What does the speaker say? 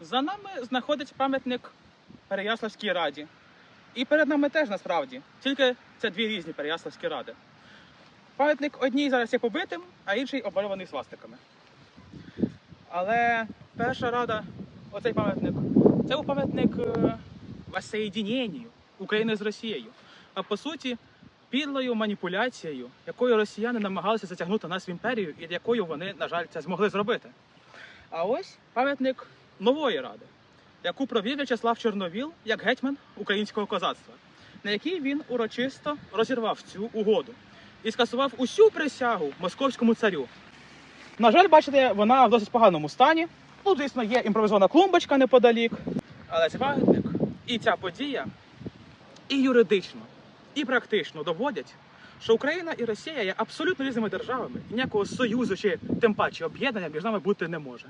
За нами знаходиться пам'ятник Переяславській раді. І перед нами теж насправді. Тільки це дві різні Переяславські ради. Пам'ятник одній зараз є побитим, а інший обмальований свастиками. Але перша рада, оцей пам'ятник, це був пам'ятник е, воссоєдіненню України з Росією. А по суті, підлою маніпуляцією, якою росіяни намагалися затягнути нас в імперію, і якою вони, на жаль, це змогли зробити. А ось пам'ятник нової ради, яку провів В'ячеслав Чорновіл як гетьман українського козацтва, на якій він урочисто розірвав цю угоду і скасував усю присягу московському царю. На жаль, бачите, вона в досить поганому стані. Ну, звісно, є імпровізована клумбочка неподалік. Але цей і ця подія і юридично, і практично доводять, що Україна і Росія є абсолютно різними державами, і ніякого союзу чи тим паче об'єднання між нами бути не може.